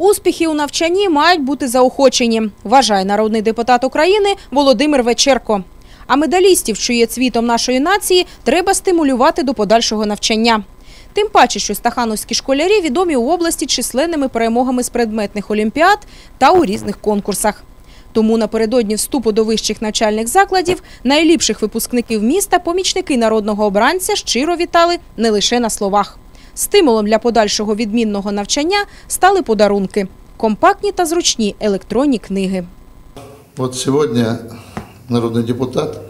Успіхи у навчанні мають бути заохочені, вважає народний депутат України Володимир Вечерко. А медалістів, що є цвітом нашої нації, треба стимулювати до подальшого навчання. Тим паче, що стахановські школярі відомі у області численними перемогами з предметних олімпіад та у різних конкурсах. Тому напередодні вступу до вищих навчальних закладів найліпших випускників міста помічники народного обранця щиро вітали не лише на словах. Стимулом для подальшого відмінного навчання стали подарунки – компактні та зручні електронні книги. Вот сегодня народный депутат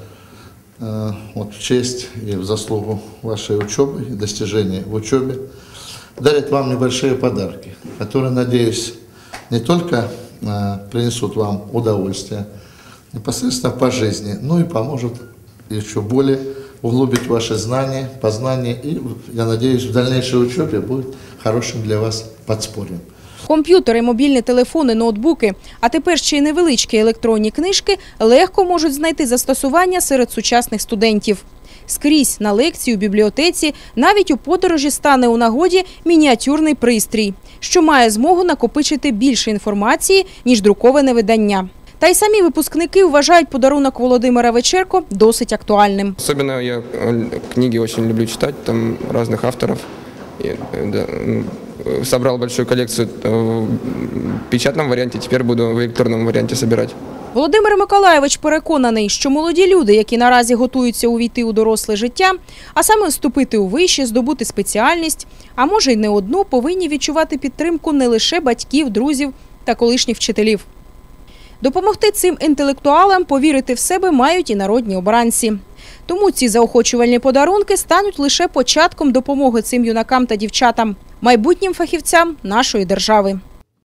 э, вот в честь и в заслугу вашей учебы и достижений в учебе дарит вам небольшие подарки, которые, надеюсь, не только э, принесут вам удовольствие непосредственно по жизни, но и поможет еще более углубить ваши знания, познания и, я надеюсь, в дальнейшей учебе будет хорошим для вас подспорьем. Комп'ютери, мобільні телефони, ноутбуки, а тепер ще й невеличкі електронні книжки легко можуть знайти застосування серед сучасних студентів. Скрізь на лекції, у бібліотеці, навіть у подорожі стане у нагоді мініатюрний пристрій, що має змогу накопичити більше інформації, ніж друковане видання. Та й самі випускники вважають подарунок Володимира Вечерко досить актуальним. Особенно я э, книги очень люблю читать, там разных авторов. И, э, да, м, э, собрал большую коллекцию э, в печатном варианте, теперь буду в электронном варианте собирать. Володимир Миколаєвич переконаний, що молоді люди, які наразі готуються увійти у доросле життя, а саме вступити у вище, здобути спеціальність, а може й не одну, повинні відчувати підтримку не лише батьків, друзів та колишніх вчителів. Допомогти цим інтелектуалам повірити в себе мають і народні обранці. Тому ці заохочувальні подарунки стануть лише початком допомоги цим юнакам та дівчатам, майбутнім фахівцям нашої держави.